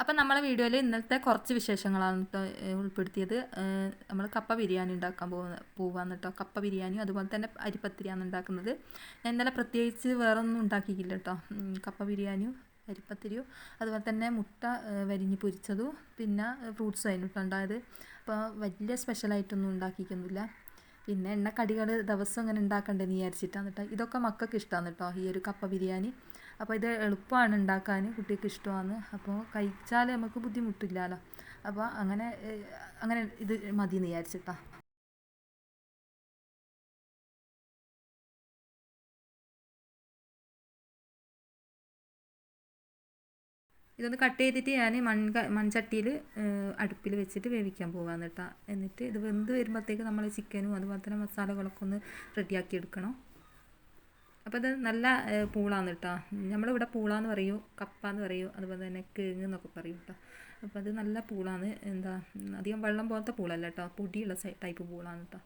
അപ്പം നമ്മളെ വീഡിയോയിൽ ഇന്നത്തെ കുറച്ച് വിശേഷങ്ങളാണ് കേട്ടോ ഉൾപ്പെടുത്തിയത്. നമ്മൾ കപ്പ ബിരിയാണി ഉണ്ടാക്കാൻ പോകുന്ന പോവാന്ന് കേട്ടോ കപ്പ ബിരിയാണിയും അതുപോലെ തന്നെ അരിപ്പത്തിരിയാണ് ഉണ്ടാക്കുന്നത്. ഞാൻ ഇന്നലെ പ്രത്യേകിച്ച് വേറൊന്നും ഉണ്ടാക്കിയില്ല കേട്ടോ കപ്പ ബിരിയാണിയും അരിപ്പത്തിരിയും അതുപോലെ തന്നെ മുട്ട വരിഞ്ഞ് പൊരിച്ചതും പിന്നെ ഫ്രൂട്ട്സും ആയിരുന്നു ഉണ്ടായത്. അപ്പോൾ വലിയ സ്പെഷ്യലായിട്ടൊന്നും ഉണ്ടാക്കിക്കുന്നില്ല പിന്നെ എണ്ണക്കടികൾ ദിവസം ഇങ്ങനെ ഉണ്ടാക്കണ്ടെന്ന് വിചാരിച്ചിട്ടാണ് കേട്ടോ ഇതൊക്കെ മക്കൾക്ക് ഇഷ്ടമാണ് കേട്ടോ ഈ ഒരു കപ്പ ബിരിയാണി. അപ്പോൾ ഇത് എളുപ്പമാണ് ഉണ്ടാക്കാൻ കുട്ടിക്ക് ഇഷ്ടമാണ്. അപ്പോൾ കഴിച്ചാൽ നമുക്ക് ബുദ്ധിമുട്ടില്ലല്ലോ അപ്പോൾ അങ്ങനെ അങ്ങനെ ഇത് മതി എന്ന് വിചാരിച്ചിട്ടാ. ഇതൊന്ന് കട്ട് ചെയ്തിട്ട് ഞാൻ മൺ മൺചട്ടിയിൽ അടുപ്പിൽ വെച്ചിട്ട് വേവിക്കാൻ പോകാമെന്ന് കേട്ടോ. എന്നിട്ട് ഇത് വെന്ത് വരുമ്പോഴത്തേക്ക് നമ്മൾ ചിക്കനും അതുപോലെ തന്നെ മസാലകളൊക്കെ ഒന്ന് റെഡിയാക്കി എടുക്കണം. അപ്പോൾ ഇത് നല്ല പൂളാണ് കേട്ടോ. നമ്മളിവിടെ പൂളാന്ന് പറയൂ കപ്പ എന്ന് പറയൂ അതുപോലെ തന്നെ കിഴങ്ങ് എന്നൊക്കെ പറയും കേട്ടോ. അപ്പോൾ അത് നല്ല പൂളാണ് എന്താ അധികം വെള്ളം പോലത്തെ പൂളല്ല കേട്ടോ. പൊടിയുള്ള ടൈപ്പ് പൂളാണ് കേട്ടോ.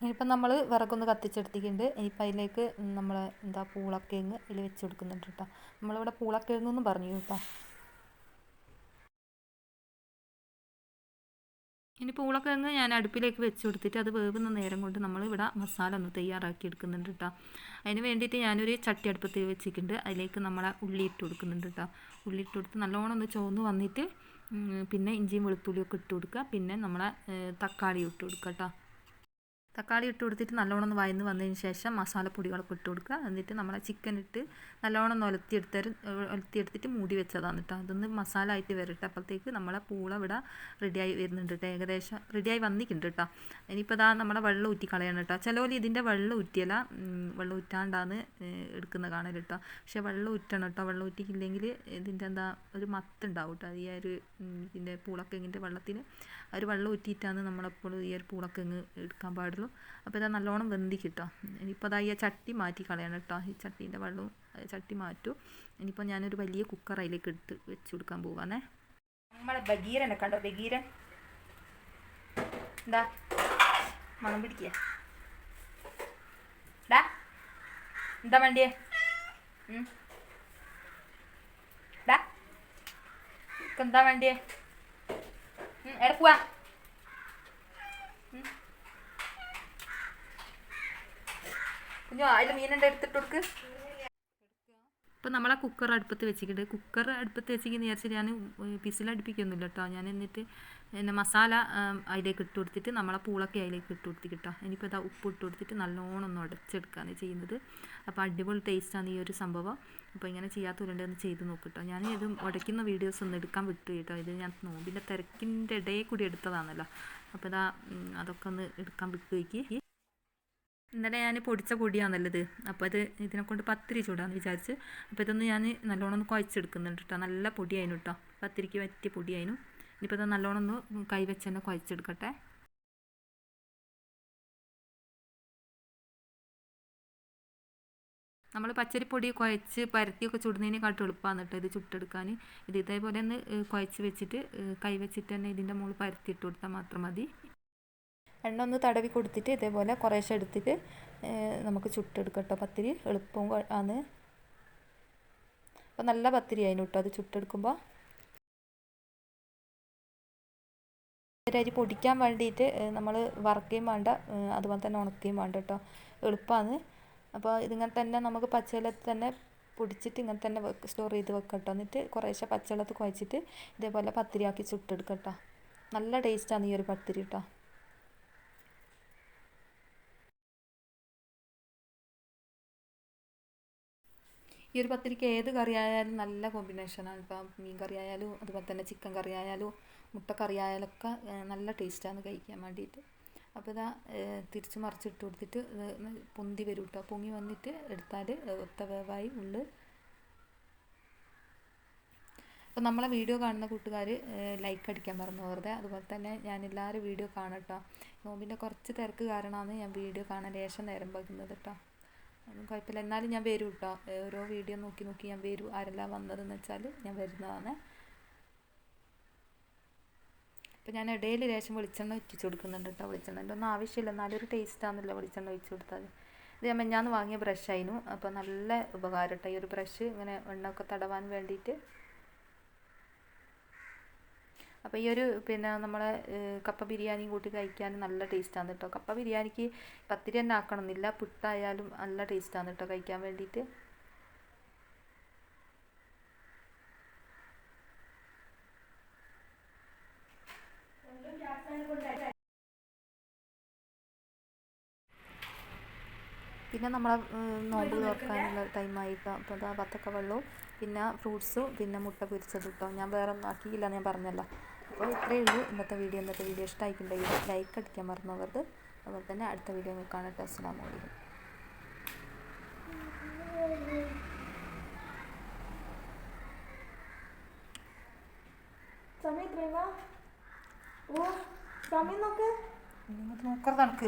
ഇനിയിപ്പം നമ്മൾ വിറകൊന്ന് കത്തിച്ചെടുത്തിട്ടുണ്ട്. ഇനിയിപ്പം അതിലേക്ക് നമ്മൾ എന്താ പൂളക്കിഴങ്ങ് ഇതിൽ വെച്ച് കൊടുക്കുന്നുണ്ട് കേട്ടോ. നമ്മളിവിടെ പൂളക്കിഴങ്ങെന്ന് പറഞ്ഞു കേട്ടോ. ഇനി പൂളക്കിഴങ്ങ് ഞാൻ അടുപ്പിലേക്ക് വെച്ച് കൊടുത്തിട്ട് അത് വേവുന്ന നേരം കൊണ്ട് നമ്മൾ ഇവിടെ മസാല ഒന്ന് തയ്യാറാക്കി എടുക്കുന്നുണ്ട് കേട്ടോ. അതിന് വേണ്ടിയിട്ട് ഞാനൊരു ചട്ടി അടുപ്പത്ത് വെച്ചിട്ടുണ്ട്. അതിലേക്ക് നമ്മളെ ഉള്ളി ഇട്ട് കൊടുക്കുന്നുണ്ട് കേട്ടോ. ഉള്ളി ഇട്ട് കൊടുത്ത് നല്ലോണം ഒന്ന് ചുവന്ന് വന്നിട്ട് പിന്നെ ഇഞ്ചിയും വെളുത്തുള്ളിയൊക്കെ ഇട്ട് കൊടുക്കുക. പിന്നെ നമ്മളെ തക്കാളി ഇട്ട് കൊടുക്കുക കേട്ടോ. തക്കാളി ഇട്ട് കൊടുത്തിട്ട് നല്ലോണം ഒന്ന് വയന്ന് വന്നതിന് ശേഷം മസാലപ്പൊടികളൊക്കെ ഇട്ട് കൊടുക്കുക. എന്നിട്ട് നമ്മളെ ചിക്കൻ ഇട്ട് നല്ലോണം ഒന്ന് ഒലത്തിയെടുത്തരും ഒലത്തിയെടുത്തിട്ട് മൂടി വെച്ചതാണ് കേട്ടോ. അതൊന്ന് മസാല ആയിട്ട് വരട്ടെ. അപ്പോഴത്തേക്ക് നമ്മളെ പൂള ഇവിടെ റെഡിയായി വരുന്നുണ്ട് കേട്ടോ. ഏകദേശം റെഡിയായി വന്നിട്ടുണ്ട് കേട്ടോ. ഇനിയിപ്പോൾ ഇതാ നമ്മളെ വെള്ളം ഊറ്റി കളയണം കേട്ടോ. ചിലവർ ഇതിന്റെ വെള്ളം ഊറ്റിയല്ല വെള്ളം ഊറ്റാണ്ടാണ് എടുക്കുന്ന കാണൽ കേട്ടോ. പക്ഷേ വെള്ളം ഊറ്റണം കേട്ടോ. വെള്ളം ഊറ്റിക്കില്ലെങ്കിൽ ഇതിന്റെ എന്താ ഒരു മത്തുണ്ടാവും കേട്ടോ. ഈ ഒരു ഇതിന്റെ പൂളക്കെങ്ങിന്റെ വെള്ളത്തിന് ഒരു വെള്ളം ഊറ്റിയിട്ടാണ് നമ്മളെപ്പോഴും ഈ ഒരു പൂളക്കെങ്ങ് എടുക്കാൻ പാടുള്ളൂ. അപ്പോൾ ഇതാ നല്ലോണം വെന്തി കിട്ടോ ഇനിയിപ്പോൾ അതാ ഈ ചട്ടി മാറ്റി കളയണം കേട്ടോ. ഈ ചട്ടീന്റെ വെള്ളവും ചട്ടി മാറ്റും. ഇനിയിപ്പോൾ ഞാനൊരു വലിയ കുക്കർ അതിലേക്ക് എടുത്ത് വെച്ച് കൊടുക്കാൻ പോവാന്നേ നമ്മളെ ബഗീരനെ കണ്ടോ? ബഗീരൻ. എന്താ മണം പിടിക്കുക എന്താ വണ്ടിയെ? എന്താ വണ്ടിയെ? എടക്കുവാ. കുഞ്ഞു അതിൽ ഇപ്പം നമ്മളെ കുക്കർ അടുപ്പത്ത് വെച്ചിട്ടുണ്ട് കുക്കർ അടുപ്പത്ത് വെച്ചിരിക്കുന്ന വിചാരിച്ചിട്ട് ഞാൻ പിസിലടുപ്പിക്കൊന്നുമില്ല കേട്ടോ ഞാൻ എന്നിട്ട് പിന്നെ മസാല അതിലേക്ക് ഇട്ട് കൊടുത്തിട്ട് നമ്മളെ പൂളൊക്കെ അതിലേക്ക് ഇട്ട് കൊടുത്തിട്ട് കേട്ടോ ഇനിയിപ്പോൾ ഇതാ ഉപ്പ് ഇട്ട് കൊടുത്തിട്ട് നല്ലോണം ഒന്ന് ഉടച്ചെടുക്കുകയാണ് ചെയ്യുന്നത്. അപ്പോൾ അടിപൊളി ടേസ്റ്റാണ് ഈ ഒരു സംഭവം. അപ്പോൾ ഇങ്ങനെ ചെയ്യാത്തവരുണ്ട് ഒന്ന് ചെയ്ത് നോക്കിട്ടോ ഞാൻ ഇത് ഉടയ്ക്കുന്ന വീഡിയോസ് ഒന്ന് എടുക്കാൻ വിട്ടു കേട്ടോ ഇത് ഞാൻ നോമ്പിന്റെ തിരക്കിന്റെ ഇടയിൽ കൂടി എടുത്തതാണല്ലോ. അപ്പോൾ ഇതാ അതൊക്കെ ഒന്ന് എടുക്കാൻ വിട്ടു വയ്ക്ക് ഇന്നലെ ഞാൻ പൊടിച്ച പൊടിയാണല്ലത് അപ്പോൾ അത് ഇതിനെ കൊണ്ട് പത്തിരി ചൂടാന്ന് വിചാരിച്ച് അപ്പോൾ ഇതൊന്ന് ഞാൻ നല്ലോണം ഒന്ന് കുഴച്ചെടുക്കുന്നുണ്ട് കേട്ടോ നല്ല പൊടിയായിരുന്നു കേട്ടോ പത്തിരിക്ക് പറ്റിയ പൊടിയായിരുന്നു ഇനിയിപ്പോൾ ഇത് നല്ലോണം ഒന്ന് കൈ വെച്ച് തന്നെ കുഴച്ചെടുക്കട്ടെ. നമ്മൾ പച്ചരിപ്പൊടി കുഴച്ച് പരത്തിയൊക്കെ ചുടുന്നതിനെക്കാട്ടും എളുപ്പമാണ് കേട്ടോ ഇത് ചുട്ടെടുക്കാൻ ഇത് ഇതേപോലെ ഒന്ന് കുഴച്ച് വെച്ചിട്ട് കൈ വെച്ചിട്ട് തന്നെ ഇതിന്റെ മുകളിൽ പരത്തിയിട്ട് കൊടുത്താൽ മാത്രം മതി. എണ്ണ ഒന്ന് തടവി കൊടുത്തിട്ട് ഇതേപോലെ കുറേശ്ശെ എടുത്തിട്ട് നമുക്ക് ചുട്ടെടുക്കാം കേട്ടോ പത്തിരി എളുപ്പവും ആണ്. അപ്പോൾ നല്ല പത്തിരി ആയിരുന്നു കേട്ടോ അത് ചുട്ടെടുക്കുമ്പോൾ അരി പൊടിക്കാൻ വേണ്ടിയിട്ട് നമ്മൾ വറക്കുകയും വേണ്ട അതുപോലെ തന്നെ ഉണക്കുകയും വേണ്ട കേട്ടോ എളുപ്പമാണ് അപ്പോൾ ഇതിങ്ങനെ തന്നെ നമുക്ക് പച്ചവെള്ളത്തിൽ തന്നെ പൊടിച്ചിട്ട് ഇങ്ങനെ തന്നെ സ്റ്റോർ ചെയ്ത് വെക്കാം കേട്ടോ എന്നിട്ട് കുറേശ്ശെ പച്ചവെള്ളത്തിൽ കുഴച്ചിട്ട് ഇതേപോലെ പത്തിരിയാക്കി ചുട്ടെടുക്കാം കേട്ടോ നല്ല ടേസ്റ്റാണ് ഈ ഒരു പത്തിരി കേട്ടോ ഈ ഒരു പത്തിരിക്ക് ഏത് കറി ആയാലും നല്ല കോമ്പിനേഷനാണ് ഇപ്പം മീൻ കറി ആയാലും അതുപോലെ തന്നെ ചിക്കൻ കറി ആയാലും മുട്ടക്കറി ആയാലൊക്കെ നല്ല ടേസ്റ്റാണ് കഴിക്കാൻ വേണ്ടിയിട്ട്. അപ്പോൾ ഇതാ തിരിച്ച് മറിച്ചിട്ട് കൊടുത്തിട്ട് പൊന്തി വരും കേട്ടോ പൊങ്ങി വന്നിട്ട് എടുത്താൽ ഒത്ത വേവായി ഉള്ളു. അപ്പോൾ നമ്മളെ വീഡിയോ കാണുന്ന കൂട്ടുകാർ ലൈക്ക് അടിക്കാൻ മറന്നു വെറുതെ അതുപോലെ തന്നെ ഞാൻ എല്ലാവരും വീഡിയോ കാണട്ടോ നോമ്പിന്റെ കുറച്ച് തിരക്ക് കാരണമാണ് ഞാൻ വീഡിയോ കാണാൻ ലേശം നേരം വയ്ക്കുന്നത് കേട്ടോ ഒന്നും കുഴപ്പമില്ല. എന്നാലും ഞാൻ വരും കേട്ടോ ഓരോ വീഡിയോ നോക്കി നോക്കി ഞാൻ വരും. ആരെല്ലാം വന്നതെന്ന് വെച്ചാൽ ഞാൻ വരുന്നതാണ്. അപ്പോൾ ഞാൻ ഇടയിൽ ലേശം വെളിച്ചെണ്ണ ഒറ്റിച്ച് കൊടുക്കുന്നുണ്ട് കേട്ടോ വെളിച്ചെണ്ണന്റെ ഒന്നും ആവശ്യമില്ല. എന്നാലും ഒരു ടേസ്റ്റാണെന്നില്ല വെളിച്ചെണ്ണ ഒഴിച്ച് കൊടുത്താൽ ഇത് ഞാൻ മെഞ്ഞാന്ന് വാങ്ങിയ ബ്രഷായിരുന്നു അപ്പോൾ നല്ല ഉപകാരം കേട്ടോ ഈ ഒരു ബ്രഷ് ഇങ്ങനെ എണ്ണ ഒക്കെ തടവാൻ വേണ്ടിയിട്ട് അപ്പോൾ ഈ ഒരു പിന്നെ നമ്മൾ കപ്പ ബിരിയാണി കൂട്ടി കഴിക്കാൻ നല്ല ടേസ്റ്റാണ് കേട്ടോ കപ്പ ബിരിയാണിക്ക് പത്തിരി തന്നെ ആക്കണമെന്നില്ല പുട്ടായാലും നല്ല ടേസ്റ്റാണ് കേട്ടോ കഴിക്കാൻ വേണ്ടിയിട്ട് പിന്നെ നമ്മളെ നോമ്പ് തുറക്കാനുള്ള ടൈമായിട്ടോ അപ്പോൾ അതാ വത്തക്ക വെള്ളവും പിന്നെ ഫ്രൂട്ട്സും പിന്നെ മുട്ട പൊരിച്ചത് കേട്ടോ ഞാൻ വേറെ ഒന്നും ആക്കിയില്ല ഞാൻ പറഞ്ഞല്ലോ. അപ്പോൾ ഇത്രയേ ഉള്ളൂ ഇന്നത്തെ വീഡിയോ. ഇന്നത്തെ വീഡിയോ ഇഷ്ടമായിട്ടുണ്ടെങ്കിൽ ലൈക്ക് അടിക്കാൻ മറന്നു പോകരുത് അതുപോലെ തന്നെ അടുത്ത വീഡിയോ കാണട്ടെ അസ്സാം വലൈക്കും സമയം എത്രയാ? ഓ സമയം നോക്ക്. നോക്കറ നടക്ക്.